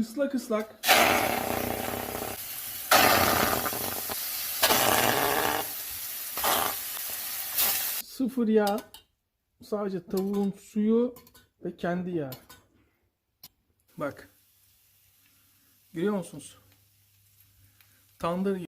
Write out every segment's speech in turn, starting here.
Islak ıslak. Sıfır yağ. Sadece tavuğun suyu ve kendi yağı. Bak. Görüyor musunuz? Tandır.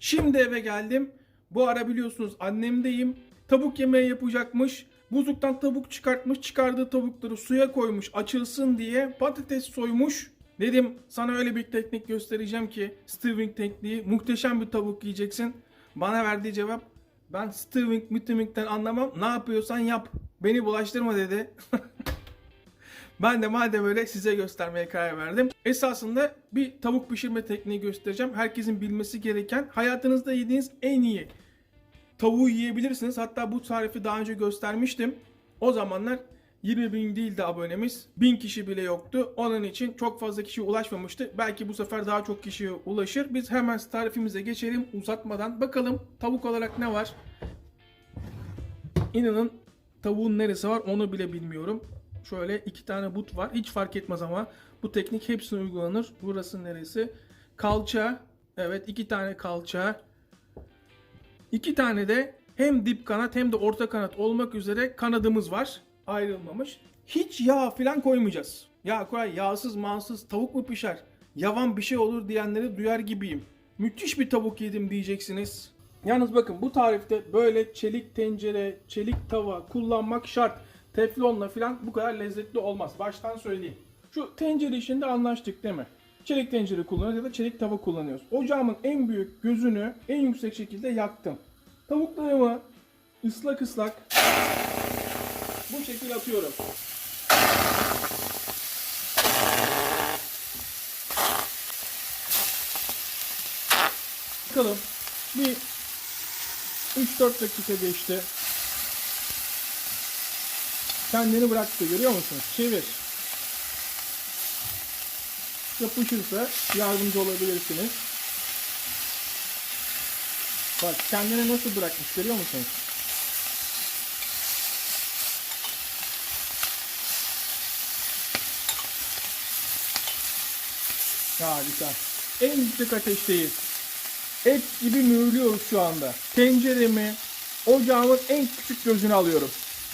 Şimdi eve geldim. Bu ara biliyorsunuz annemdeyim. Tavuk yemeği yapacakmış. Buzluktan tavuk çıkartmış. Çıkardığı tavukları suya koymuş açılsın diye patates soymuş. Dedim sana öyle bir teknik göstereceğim ki Stewing tekniği. Muhteşem bir tavuk yiyeceksin. Bana verdiği cevap ben Stewing müttemikten anlamam. Ne yapıyorsan yap. Beni bulaştırma dedi. Ben de madem öyle size göstermeye karar verdim. Esasında bir tavuk pişirme tekniği göstereceğim. Herkesin bilmesi gereken hayatınızda yediğiniz en iyi tavuğu yiyebilirsiniz. Hatta bu tarifi daha önce göstermiştim. O zamanlar 20 bin değildi abonemiz. 1000 kişi bile yoktu. Onun için çok fazla kişiye ulaşmamıştı. Belki bu sefer daha çok kişiye ulaşır. Biz hemen tarifimize geçelim uzatmadan. Bakalım tavuk olarak ne var? İnanın tavuğun neresi var onu bile bilmiyorum. Şöyle iki tane but var. Hiç fark etmez ama bu teknik hepsine uygulanır. Burası neresi? Kalça. Evet iki tane kalça. İki tane de hem dip kanat hem de orta kanat olmak üzere kanadımız var. Ayrılmamış. Hiç yağ falan koymayacağız. Ya Koray yağsız mansız tavuk mu pişer? Yavan bir şey olur diyenleri duyar gibiyim. Müthiş bir tavuk yedim diyeceksiniz. Yalnız bakın bu tarifte böyle çelik tencere, çelik tava kullanmak şart. Teflonla falan bu kadar lezzetli olmaz. Baştan söyleyeyim. Şu tencere işinde anlaştık değil mi? Çelik tencere kullanıyoruz ya da çelik tava kullanıyoruz. Ocağımın en büyük gözünü en yüksek şekilde yaktım. Tavuklarımı ıslak ıslak bu şekilde atıyorum. Bakalım bir 3-4 dakika geçti. Kendini bıraktı görüyor musunuz? Çevir. Yapışırsa yardımcı olabilirsiniz. Bak kendini nasıl bırakmış görüyor musunuz? Harika. En yüksek ateşteyiz. Et gibi mühürlüyoruz şu anda. Tenceremi ocağımın en küçük gözünü alıyorum.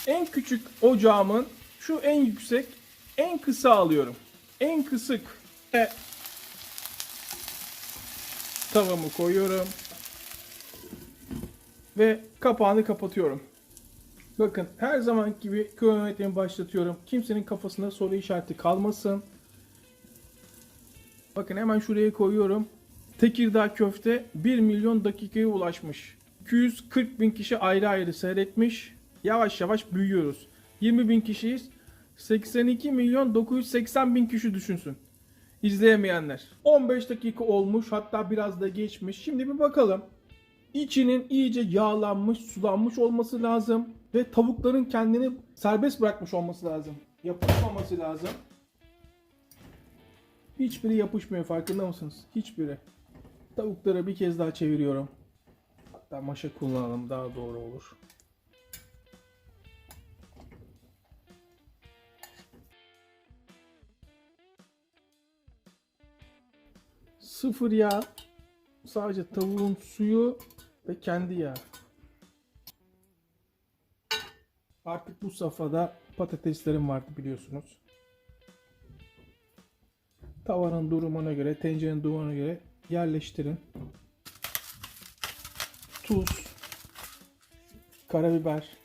En küçük ocağımın şu en yüksek, en kısa alıyorum. En kısık. Ve tavamı koyuyorum. Ve kapağını kapatıyorum. Bakın her zaman gibi kronometremi başlatıyorum. Kimsenin kafasında soru işareti kalmasın. Bakın hemen şuraya koyuyorum. Tekirdağ köfte 1 milyon dakikaya ulaşmış. 240 bin kişi ayrı ayrı seyretmiş. Yavaş yavaş büyüyoruz. 20 bin kişiyiz. 82 milyon 980 bin kişi düşünsün. İzleyemeyenler. 15 dakika olmuş hatta biraz da geçmiş. Şimdi bir bakalım. İçinin iyice yağlanmış, sulanmış olması lazım. Ve tavukların kendini serbest bırakmış olması lazım. Yapışmaması lazım. Hiçbiri yapışmıyor farkında mısınız? Hiçbiri. Tavukları bir kez daha çeviriyorum. Hatta maşa kullanalım daha doğru olur. Sıfır yağ. Sadece tavuğun suyu ve kendi yağı. Artık bu safhada patateslerim vardı biliyorsunuz. Tavanın durumuna göre, tencerenin durumuna göre yerleştirin. Tuz, karabiber.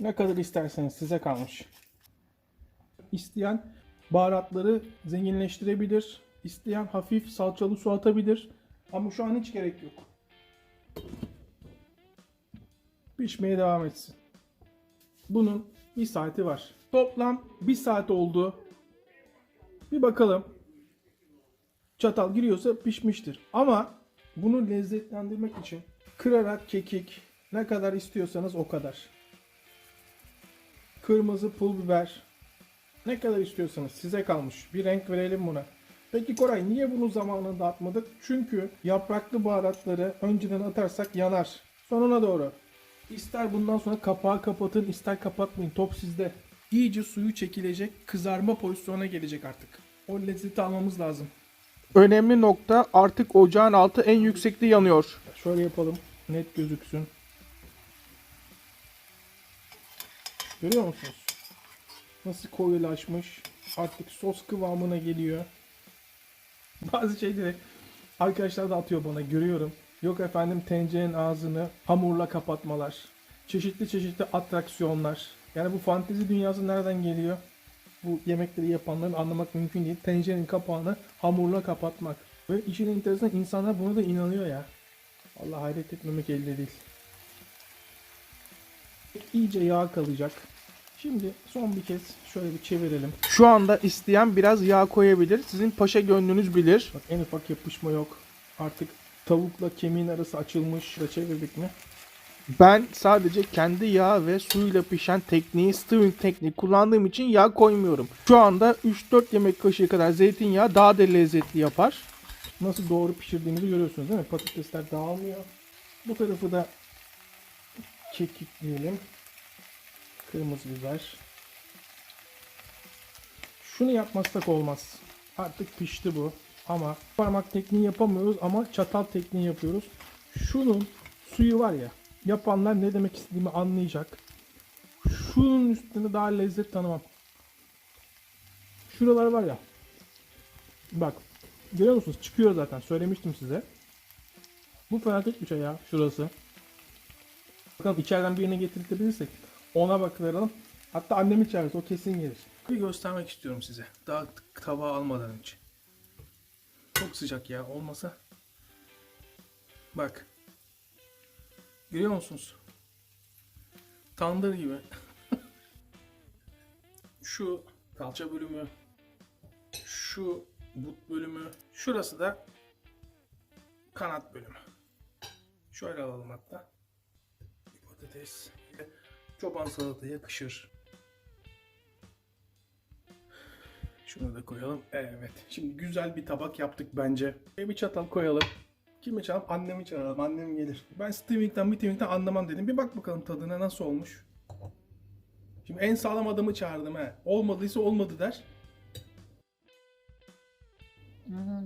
Ne kadar isterseniz size kalmış. İsteyen baharatları zenginleştirebilir. İsteyen hafif salçalı su atabilir. Ama şu an hiç gerek yok. Pişmeye devam etsin. Bunun bir saati var. Toplam bir saat oldu. Bir bakalım. Çatal giriyorsa pişmiştir. Ama bunu lezzetlendirmek için kırarak kekik ne kadar istiyorsanız o kadar. Kırmızı pul biber ne kadar istiyorsanız size kalmış. Bir renk verelim buna. Peki Koray niye bunu zamanında atmadık? Çünkü yapraklı baharatları önceden atarsak yanar. Sonuna doğru. İster bundan sonra kapağı kapatın, ister kapatmayın. Top sizde. İyice suyu çekilecek, kızarma pozisyona gelecek artık. O lezzeti almamız lazım. Önemli nokta artık ocağın altı en yüksekte yanıyor. Şöyle yapalım. Net gözüksün. Görüyor musunuz? Nasıl koyulaşmış. Artık sos kıvamına geliyor. Bazı şeyleri arkadaşlar da atıyor bana görüyorum. Yok efendim tencerenin ağzını hamurla kapatmalar. Çeşitli çeşitli atraksiyonlar. Yani bu fantezi dünyası nereden geliyor? Bu yemekleri yapanların anlamak mümkün değil. Tencerenin kapağını hamurla kapatmak. Ve işin enteresan insanlar buna da inanıyor ya. Allah hayret etmemek elde değil. İyice yağ kalacak. Şimdi son bir kez şöyle bir çevirelim. Şu anda isteyen biraz yağ koyabilir. Sizin paşa gönlünüz bilir. Bak en ufak yapışma yok. Artık tavukla kemiğin arası açılmış. Da çevirdik mi? Ben sadece kendi yağ ve suyla pişen tekniği, stewing tekniği kullandığım için yağ koymuyorum. Şu anda 3-4 yemek kaşığı kadar zeytinyağı daha da lezzetli yapar. Nasıl doğru pişirdiğimizi görüyorsunuz değil mi? Patatesler dağılmıyor. Bu tarafı da kekikleyelim. Kırmızı biber. Şunu yapmazsak olmaz. Artık pişti bu. Ama parmak tekniği yapamıyoruz ama çatal tekniği yapıyoruz. Şunun suyu var ya. Yapanlar ne demek istediğimi anlayacak. Şunun üstünde daha lezzet tanımam. Şuralar var ya. Bak. Görüyor musunuz? Çıkıyor zaten. Söylemiştim size. Bu felaket bir şey ya. Şurası. Bakalım içeriden birini getirtebilirsek ona bakıverelim. Hatta annemi çağırırız. O kesin gelir. Bir göstermek istiyorum size. Daha tabağı almadan önce. Çok sıcak ya. Olmasa. Bak. Görüyor musunuz? Tandır gibi. Şu kalça bölümü. Şu but bölümü. Şurası da kanat bölümü. Şöyle alalım hatta. Bir patates. Çoban salata yakışır. Şunu da koyalım. Evet. Şimdi güzel bir tabak yaptık bence. Bir çatal koyalım. Kimi çağıralım? Annemi çağıralım. Annem gelir. Ben steaming'den bitiming'den anlamam dedim. Bir bak bakalım tadına nasıl olmuş. Şimdi en sağlam adamı çağırdım he. Olmadıysa olmadı der.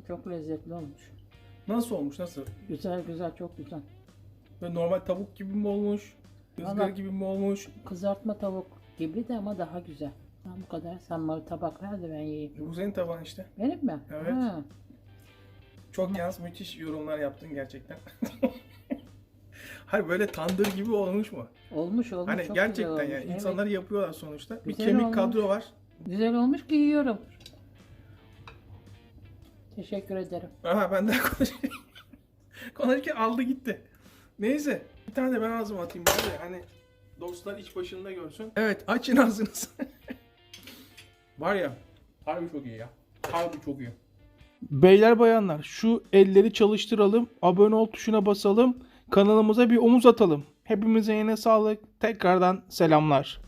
Çok lezzetli olmuş. Nasıl olmuş? Nasıl? Güzel güzel çok güzel. Böyle normal tavuk gibi mi olmuş? Izgara Valla- gibi mi olmuş? Kızartma tavuk gibi de ama daha güzel. Ha, bu kadar. Sen bana tabak ver de ben yiyeyim. Bu senin tabağın işte. Benim mi? Evet. Ha, Çok yalnız müthiş yorumlar yaptın gerçekten. Hayır böyle tandır gibi olmuş mu? olmuş olmuş. Hani çok gerçekten güzel olmuş. yani Evet. insanlar yapıyorlar sonuçta. Bir Güzel kemik olmuş. kadro var. Güzel olmuş ki yiyorum. Teşekkür ederim. Aha ben daha konuşayım. Konuşurken aldı gitti. Neyse. Tane de ben ağzıma atayım bari. Hani dostlar iç başında görsün. Evet açın ağzınızı. var ya. Harbi çok iyi ya. Harbi çok iyi. Beyler bayanlar şu elleri çalıştıralım. Abone ol tuşuna basalım. Kanalımıza bir omuz atalım. Hepimize yine sağlık. Tekrardan selamlar.